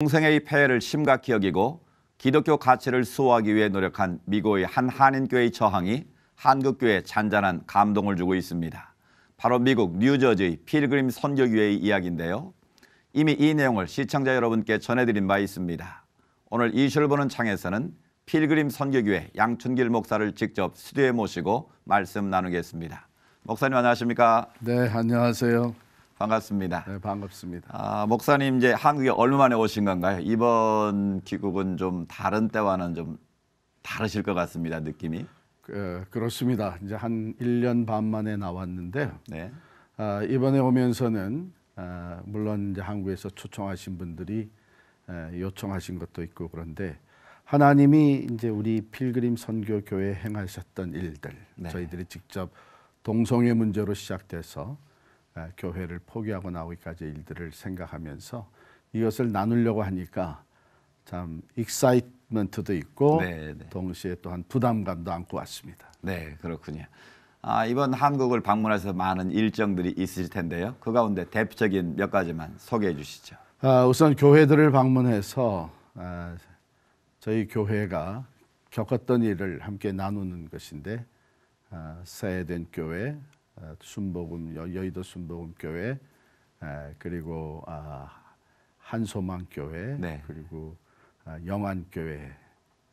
동성애의 폐해를 심각히 여기고 기독교 가치를 수호하기 위해 노력한 미국의 한 한인교회의 저항이 한국교회에 잔잔한 감동을 주고 있습니다. 바로 미국 뉴저지 필그림 선교교회의 이야기인데요. 이미 이 내용을 시청자 여러분께 전해드린 바 있습니다. 오늘 이슈를 보는 창에서는 필그림 선교교회 양춘길 목사를 직접 스튜디오에 모시고 말씀 나누겠습니다. 목사님 안녕하십니까? 네, 안녕하세요. 반갑습니다. 네, 반갑습니다. 아, 목사님 이제 한국에 얼마 만에 오신 건가요? 이번 귀국은 좀 다른 때와는 좀 다르실 것 같습니다. 느낌이. 그, 그렇습니다. 이제 한 1년 반 만에 나왔는데 네. 아, 이번에 오면서는 아, 물론 이제 한국에서 초청하신 분들이 에, 요청하신 것도 있고 그런데 하나님이 이제 우리 필그림 선교 교회 행하셨던 일들 네. 저희들이 직접 동성애 문제로 시작돼서 에, 교회를 포기하고 나오기까지 일들을 생각하면서 이것을 나누려고 하니까 참 익사이트먼트도 있고 네, 네. 동시에 또한 부담감도 안고 왔습니다. 네, 그렇군요. 아, 이번 한국을 방문해서 많은 일정들이 있으실 텐데요. 그 가운데 대표적인 몇 가지만 소개해 주시죠. 아, 우선 교회들을 방문해서 아, 저희 교회가 겪었던 일을 함께 나누는 것인데 아, 세eden 교회, 아, 순복음 여, 여의도 순복음 교회, 아, 그리고 아, 한소망 교회, 네. 그리고 아, 영안 교회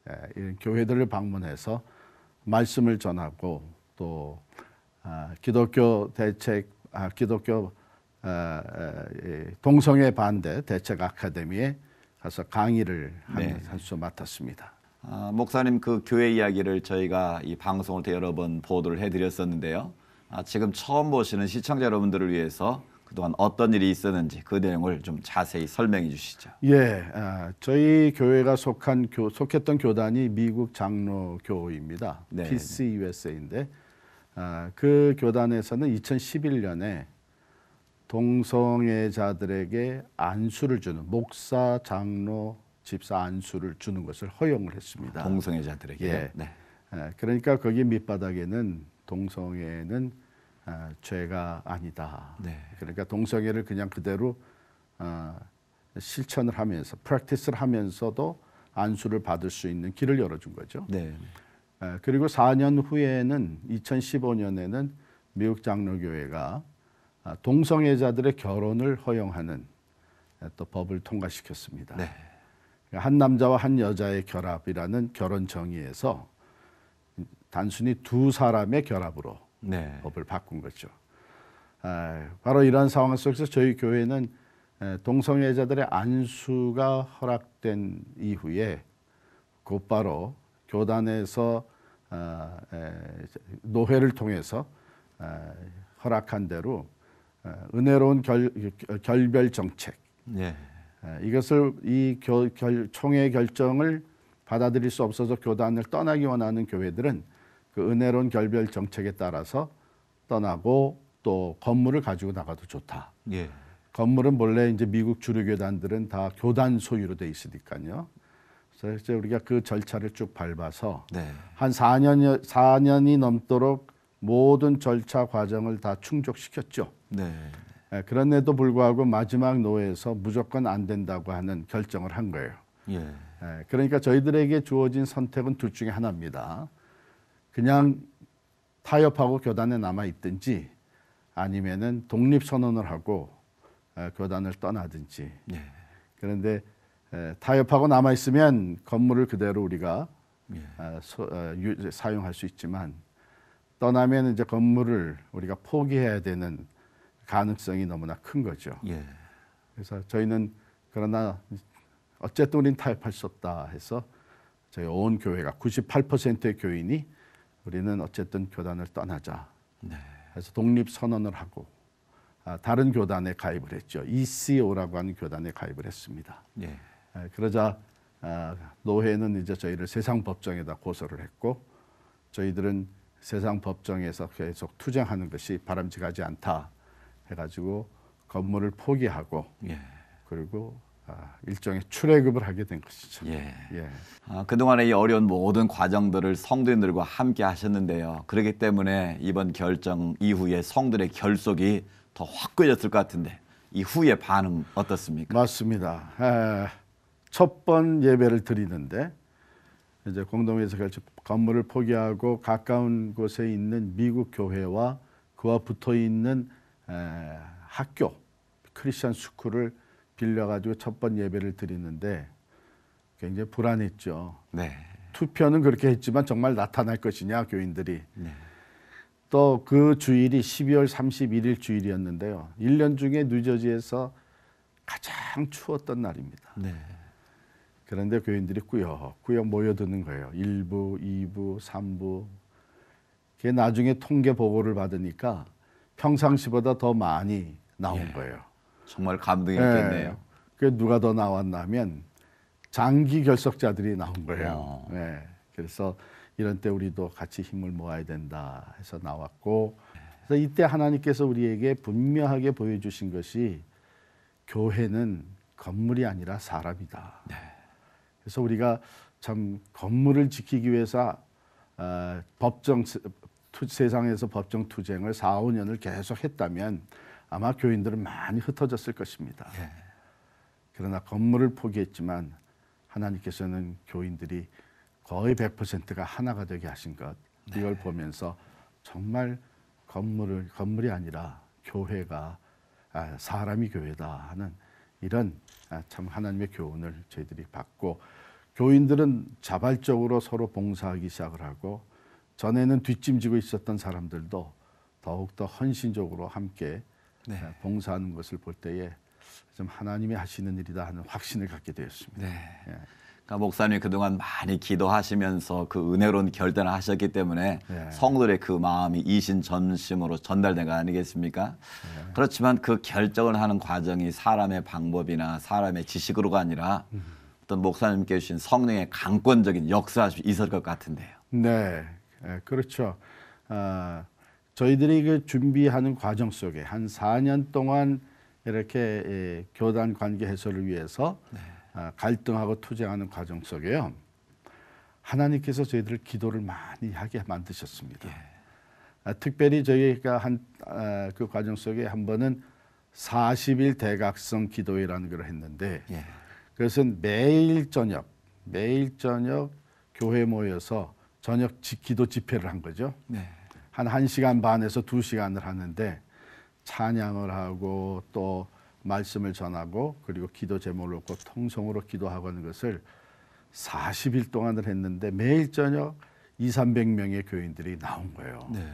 아, 이런 교회들을 방문해서 말씀을 전하고 또 아, 기독교 대책, 아, 기독교 아, 아, 예, 동성애 반대 대책 아카데미에 가서 강의를 네. 한수 맡았습니다. 아, 목사님 그 교회 이야기를 저희가 이 방송을 통해 여러 번 보도를 해드렸었는데요. 아, 지금 처음 보시는 시청자 여러분들을 위해서 그동안 어떤 일이 있었는지 그 내용을 좀 자세히 설명해 주시죠. 예, 아, 저희 교회가 속한 교, 속했던 교단이 미국 장로교입니다. 네, PCUSA인데 아, 그 교단에서는 2011년에 동성애자들에게 안수를 주는 목사, 장로, 집사 안수를 주는 것을 허용을 했습니다. 동성애자들에게. 예. 네. 예, 그러니까 거기 밑바닥에는 동성애는 아, 죄가 아니다. 네. 그러니까 동성애를 그냥 그대로 아, 실천을 하면서 프랙티스를 하면서도 안수를 받을 수 있는 길을 열어준 거죠. 네. 예, 그리고 4년 후에는 2015년에는 미국 장로교회가 아, 동성애자들의 결혼을 허용하는 예, 또 법을 통과시켰습니다. 네. 한 남자와 한 여자의 결합이라는 결혼 정의에서 단순히 두 사람의 결합으로 네. 법을 바꾼 거죠. 아, 바로 이런 상황 속에서 저희 교회는 에, 동성애자들의 안수가 허락된 이후에 곧바로 교단에서 아, 에, 노회를 통해서 아, 허락한 대로 아, 은혜로운 결, 결별 정책 네. 에, 이것을 이 교, 결, 총회 결정을 받아들일 수 없어서 교단을 떠나기 원하는 교회들은 그 은혜로운 결별 정책에 따라서 떠나고 또 건물을 가지고 나가도 좋다. 예. 건물은 본래 이제 미국 주류 교단들은 다 교단 소유로 돼 있으니까요. 그래서 이제 우리가 그 절차를 쭉 밟아서 네. 한 4년 4년이 넘도록 모든 절차 과정을 다 충족시켰죠. 네. 에, 그런데도 불구하고 마지막 노회에서 무조건 안 된다고 하는 결정을 한 거예요. 예. 에, 그러니까 저희들에게 주어진 선택은 둘 중에 하나입니다. 그냥 타협하고 교단에 남아 있든지 아니면은 독립 선언을 하고 에, 교단을 떠나든지. 예. 그런데 에, 타협하고 남아 있으면 건물을 그대로 우리가 예. 어, 소- 어, 유- 사용할 수 있지만 떠나면 이제 건물을 우리가 포기해야 되는 가능성이 너무나 큰 거죠. 예. 그래서 저희는 그러나 어쨌든 우리는 타협할 수 없다 해서 저희 온 교회가 98%의 교인이 우리는 어쨌든 교단을 떠나자 네. 해서 독립 선언을 하고 아, 다른 교단에 가입을 했죠. ECO라고 하는 교단에 가입을 했습니다. 예. 에, 그러자 아, 노회는 이제 저희를 세상 법정에다 고소를 했고 저희들은 세상 법정에서 계속 투쟁하는 것이 바람직하지 않다 해가지고 건물을 포기하고 예. 그리고 아, 일종의 출애굽을 하게 된 것이죠. 예. 예. 아, 그동안의 이 어려운 모든 과정들을 성도인들과 함께 하셨는데요. 그렇기 때문에 이번 결정 이후에 성들의 결속이 더 확고해졌을 것 같은데 이 후의 반응 어떻습니까? 맞습니다. 에, 첫번 예배를 드리는데 이제 공동회에서 같이 건물을 포기하고 가까운 곳에 있는 미국 교회와 그와 붙어 있는 에, 학교 크리스천 스쿨을 빌려 가지고 첫 번 예배를 드리는데 굉장히 불안했죠. 네. 투표는 그렇게 했지만 정말 나타날 것이냐 교인들이. 또그 주일이 12월 31일 주일이었는데요. 1년 중에 뉴저지에서 가장 추웠던 날입니다. 네. 그런데 교인들이 꾸역꾸역 모여드는 거예요. 1부, 2부, 3부. 그게 나중에 통계 보고를 받으니까 평상시보다 더 많이 나온 예. 거예요. 정말 감동이었겠네요. 그 누가 더 나왔냐면 장기 결석자들이 나온 거예요. 어. 네. 그래서 이런 때 우리도 같이 힘을 모아야 된다 해서 나왔고 그래서 이때 하나님께서 우리에게 분명하게 보여주신 것이 교회는 건물이 아니라 사람이다. 그래서 우리가 참 건물을 지키기 위해서 어, 법정 투, 세상에서 법정 투쟁을 4, 5년을 계속 했다면 아마 교인들은 많이 흩어졌을 것입니다. 그러나 건물을 포기했지만 하나님께서는 교인들이 거의 100%가 하나가 되게 하신 것 이걸 보면서 정말 건물을 건물이 아니라 교회가 아, 사람이 교회다 하는 이런 아, 참 하나님의 교훈을 저희들이 받고 교인들은 자발적으로 서로 봉사하기 시작을 하고 전에는 뒷짐지고 있었던 사람들도 더욱더 헌신적으로 함께 네. 아, 봉사하는 것을 볼 때에 좀 하나님이 하시는 일이다 하는 확신을 갖게 되었습니다. 네. 예. 그러니까 목사님이 그동안 많이 기도하시면서 그 은혜로운 결단을 하셨기 때문에 네. 성도들의 그 마음이 이신전심으로 전달된 거 아니겠습니까? 네. 그렇지만 그 결정을 하는 과정이 사람의 방법이나 사람의 지식으로가 아니라 음. 어떤 목사님께 주신 성령의 강권적인 역사가 좀 있을 것 같은데요. 네, 예, 그렇죠. 아, 저희들이 그 준비하는 과정 속에 한 4년 동안 이렇게 예, 교단 관계 해소를 위해서 아, 갈등하고 투쟁하는 과정 속에요. 하나님께서 저희들을 기도를 많이 하게 만드셨습니다. 아, 특별히 저희가 한그 과정 속에 한 번은 40일 대각성 기도회라는 걸 했는데 예. 그것은 매일 저녁 매일 저녁 교회 모여서 저녁 지- 기도 집회를 한 거죠. 네. 한 1시간 반에서 2시간을 하는데 찬양을 하고 또 말씀을 전하고 그리고 기도 제목을 놓고 통성으로 기도하고 하는 것을 40일 동안을 했는데 매일 저녁 2, 300명의 교인들이 나온 거예요. 네.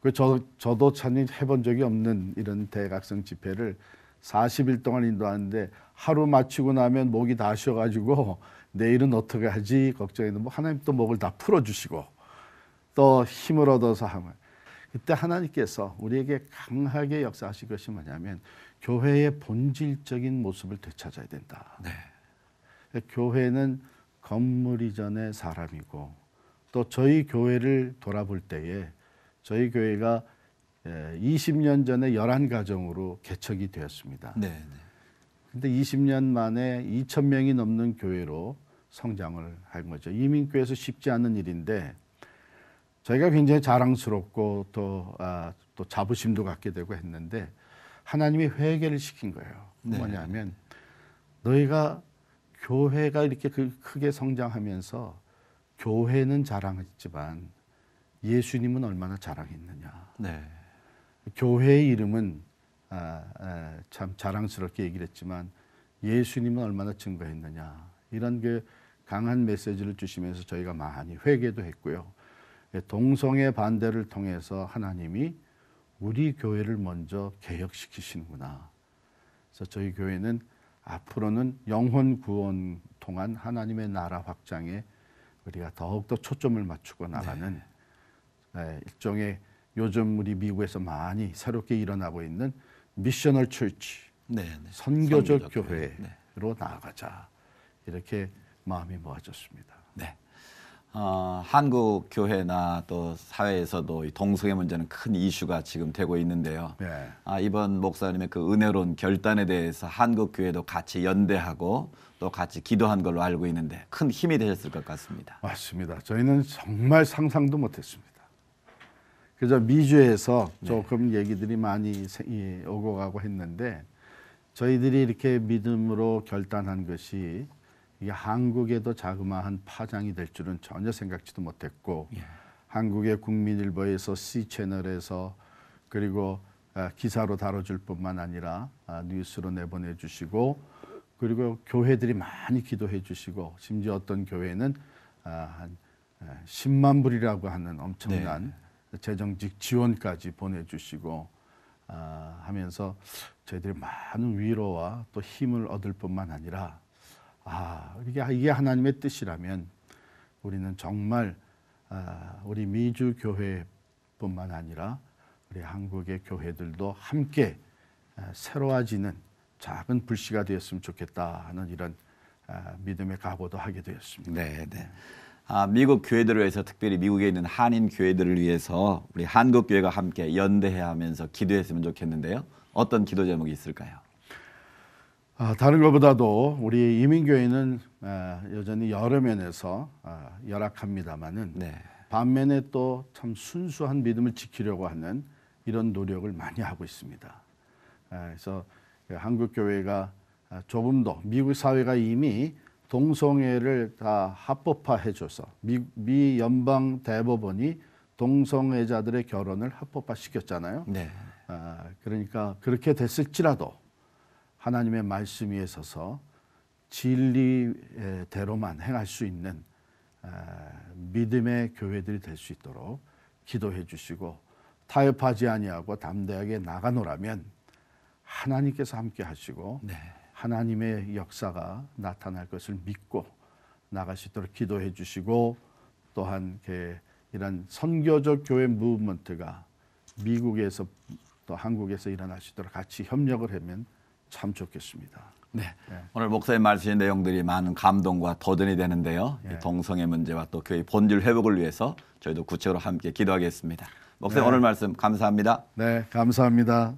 그 저, 저도 참 해본 적이 없는 이런 대각성 집회를 40일 동안 인도하는데 하루 마치고 나면 목이 다 쉬어가지고 내일은 어떻게 하지 걱정했는데 뭐 하나님 또 목을 다 풀어주시고 또 힘을 얻어서 하면 그때 하나님께서 우리에게 강하게 역사하실 것이 뭐냐면 교회의 본질적인 모습을 되찾아야 된다. 네. 교회는 건물 이전의 사람이고 또 저희 교회를 돌아볼 때에 저희 교회가 20년 전에 11가정으로 개척이 되었습니다. 네. 네. 근데 20년 만에 2천 명이 넘는 교회로 성장을 한 거죠. 이민교회에서 쉽지 않은 일인데 저희가 굉장히 자랑스럽고 또, 아, 또 자부심도 갖게 되고 했는데 하나님이 회개를 시킨 거예요. 네. 뭐냐면 너희가 교회가 이렇게 그 크게 성장하면서 교회는 자랑했지만 예수님은 얼마나 자랑했느냐. 네. 교회의 이름은 아, 아, 참 자랑스럽게 얘기를 했지만 예수님은 얼마나 증거했느냐 이런 그 강한 메시지를 주시면서 저희가 많이 회개도 했고요. 예, 동성애 반대를 통해서 하나님이 우리 교회를 먼저 개혁시키시는구나. 그래서 저희 교회는 앞으로는 영혼 구원 통한 하나님의 나라 확장에 우리가 더욱더 초점을 맞추고 나가는 예, 일종의 요즘 우리 미국에서 많이 새롭게 일어나고 있는 미셔널 철치 네. 네. 선교적 선교적 교회로 네. 나아가자 이렇게 마음이 모아졌습니다. 네. 어, 한국 교회나 또 사회에서도 이 동성애 문제는 큰 이슈가 지금 되고 있는데요. 네. 아, 이번 목사님의 그 은혜로운 결단에 대해서 한국 교회도 같이 연대하고 또 같이 기도한 걸로 알고 있는데 큰 힘이 되셨을 것 같습니다. 맞습니다. 저희는 정말 상상도 못했습니다. 그저 미주에서 조금 얘기들이 많이 이, 오고 가고 했는데 저희들이 이렇게 믿음으로 결단한 것이 이게 한국에도 자그마한 파장이 될 줄은 전혀 생각지도 못했고 한국의 국민일보에서 C 채널에서 그리고 아, 기사로 다뤄줄 뿐만 아니라 아, 뉴스로 내보내 주시고 그리고 교회들이 많이 기도해 주시고 심지어 어떤 교회는 아, 한 아, 10만 불이라고 하는 엄청난 재정직 지원까지 보내주시고 아, 하면서 저희들이 많은 위로와 또 힘을 얻을 뿐만 아니라 아 이게 이게 하나님의 뜻이라면 우리는 정말 아, 우리 미주 교회뿐만 아니라 우리 한국의 교회들도 함께 아, 새로워지는 작은 불씨가 되었으면 좋겠다 하는 이런 아, 믿음의 각오도 하게 되었습니다. 네, 네. 아, 미국 교회들을 위해서 특별히 미국에 있는 한인 교회들을 위해서 우리 한국 교회가 함께 연대해야 하면서 기도했으면 좋겠는데요. 어떤 기도 제목이 있을까요? 아, 다른 것보다도 우리 이민교회는 아, 여전히 여러 면에서 아, 열악합니다만은 네. 반면에 또 참 순수한 믿음을 지키려고 하는 이런 노력을 많이 하고 있습니다. 아, 그래서 그 한국 교회가 아, 조금 더 미국 사회가 이미 동성애를 다 합법화해줘서 미, 미 연방 대법원이 동성애자들의 결혼을 합법화 시켰잖아요. 네. 아, 그러니까 그렇게 됐을지라도 하나님의 말씀 위에 서서 진리대로만 행할 수 있는 아, 믿음의 교회들이 될 수 있도록 기도해 주시고 타협하지 아니하고 담대하게 나가노라면 하나님께서 함께 하시고 네. 하나님의 역사가 나타날 것을 믿고 나갈 수 있도록 기도해 주시고 또한 이렇게 이런 선교적 교회 무브먼트가 미국에서 또 한국에서 일어날 수 있도록 같이 협력을 하면 참 좋겠습니다. 네. 오늘 목사님 말씀하신 내용들이 많은 감동과 도전이 되는데요. 이 예. 동성애 문제와 또 교회 본질 회복을 위해서 저희도 구체적으로 함께 기도하겠습니다. 목사님 네. 오늘 말씀 감사합니다. 네, 감사합니다.